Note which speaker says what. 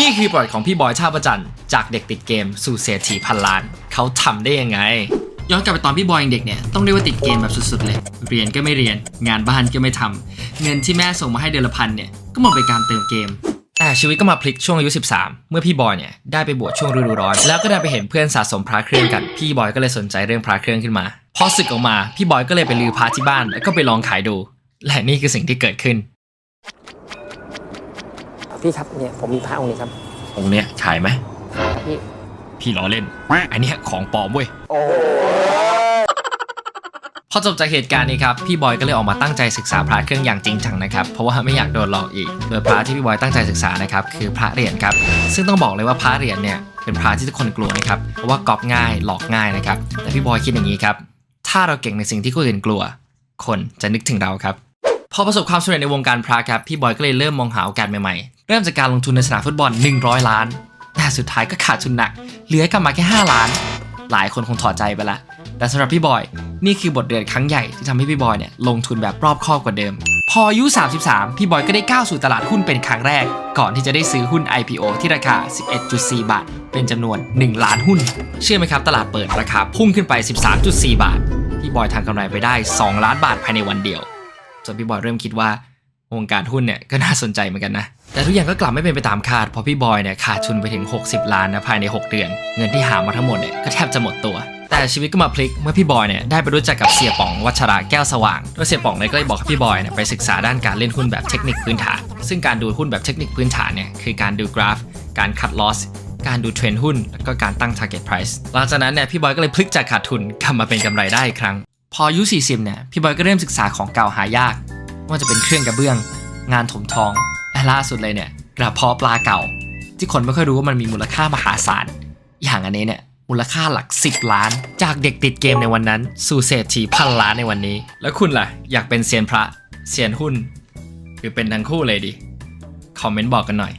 Speaker 1: นี่คือประวัติของพี่บอยท่าประจันทร์จากเด็กติดเกมสู่เศรษฐีพันล้าน เขาทำได้ยังไง ย้อนกลับไปตอนพี่บอยยังเด็กเนี่ยต้องเรียกว่าติดเกมแบบสุดๆเลย เรียนก็ไม่เรียน งานบ้านก็ไม่ทำเงินที่แม่ส่งมาให้เดือนละพันเนี่ยก็หมดไปการเติมเกมแต่ชีวิตก็มาพลิกช่วงอายุ 13 เมื่อพี่บอยเนี่ยได้ไปบวชช่วงฤดูร้อน แล้วก็ได้ไปเห็นเพื่อนสะสมพระเครื่องกัน พี่บอยก็เลยสนใจเรื่องพระเครื่องขึ้นมา พอศึกออกมา พี่บอยก็เลยไปลือพระที่บ้านแล้วก็ไปลองขายดู และนี่คือสิ่งที่เกิดขึ้น
Speaker 2: พี่ครับเนี่ยผมมีพระองค์นี้ครับ
Speaker 1: องค์เนี้ยขายไหม
Speaker 2: พี่
Speaker 1: พี่ล้อเล่น อันเนี้ยของปลอมเว้ยพอจบจากเหตุการณ์นี้ครับพี่บอยก็เลยออกมาตั้งใจศึกษาพระเครื่องอย่างจริงจังนะครับเพราะว่าไม่อยากโดนหลอกอีก โดยพระที่พี่บอยตั้งใจศึกษานะครับคือพระเหรียญครับซึ่งต้องบอกเลยว่าพระเหรียญเนี่ยเป็นพระที่ทุกคนกลัวนะครับเพราะว่าก๊อปง่ายหลอกง่ายนะครับแต่พี่บอยคิดอย่างนี้ครับถ้าเราเก่งในสิ่งที่คนอื่นกลัว คนจะนึกถึงเราครับ พอประสบความสำเร็จในวงการพระครับพี่บอยก็เลยเริ่มมองหาโอกาสใหม่ๆ เริ่มจากการลงทุนในสนามฟุตบอล 100 ล้าน แต่สุดท้ายก็ขาดทุนหนัก เหลือกลับมาแค่ 5 ล้าน หลายคนคงถอดใจไปละ แต่สำหรับพี่บอย นี่คือบทเรียนครั้งใหญ่ที่ทำให้พี่บอยเนี่ยลงทุนแบบรอบคอบกว่าเดิม พออายุ 33 พี่บอยก็ได้ก้าวสู่ตลาดหุ้นเป็นครั้งแรก ก่อนที่จะได้ซื้อหุ้น IPO ที่ราคา 11.4 บาท เป็นจำนวน 1 ล้านหุ้น เชื่อไหมครับ ตลาดเปิดราคาพุ่งขึ้นไป 13.4 บาท พี่บอยทำกำไรไปได้ 2 ล้านบาทภายในวันเดียว จนพี่บอยเริ่มคิดว่าวงการหุ้นเนี่ยก็น่าสนใจเหมือนกันนะ แต่ทุกอย่างก็กลับไม่เป็นไปตามคาดเพราะพี่บอยเนี่ยขาดทุนไปถึง 60 ล้านนะภายใน 6 เดือน เงินที่หามาทั้งหมดเนี่ยก็แทบจะหมดตัว แต่ชีวิตก็มาพลิกเมื่อพี่บอยเนี่ยได้ไปรู้จักกับเสียป๋องวัชระแก้วสว่างโดยเสียป๋องเนี่ยก็เลยบอกให้พี่บอยเนี่ยไปศึกษาด้านการเล่นหุ้นแบบเทคนิคพื้นฐาน ซึ่งการดูหุ้นแบบเทคนิคพื้นฐานเนี่ยคือการดูกราฟ การคัดลอสการดูเทรนด์หุ้น แล้วก็การตั้ง target price หลังจากนั้นเนี่ยพี่บอยก็เลยพลิกจากขาดทุนกลับมาเป็นกำไรได้อีกครั้ง พออายุ 40 เนี่ย พี่บอยก็เริ่มศึกษาของเก่าหายาก ว่าจะเป็นเครื่องกระเบื้อง งานถมทองและล่าสุดเลยเนี่ย กระเพาะปลาเก่า ที่คนไม่ค่อยรู้ว่ามันมีมูลค่ามหาศาล อย่างอันนี้เนี่ยมูลค่าหลัก 10 ล้าน จากเด็กติดเกมในวันนั้น สู่เศรษฐีพันล้านในวันนี้ แล้วคุณล่ะ อยากเป็นเซียนพระเซียนหุ้น หรือเป็นทั้งคู่เลยดิคอมเมนต์บอกกันหน่อย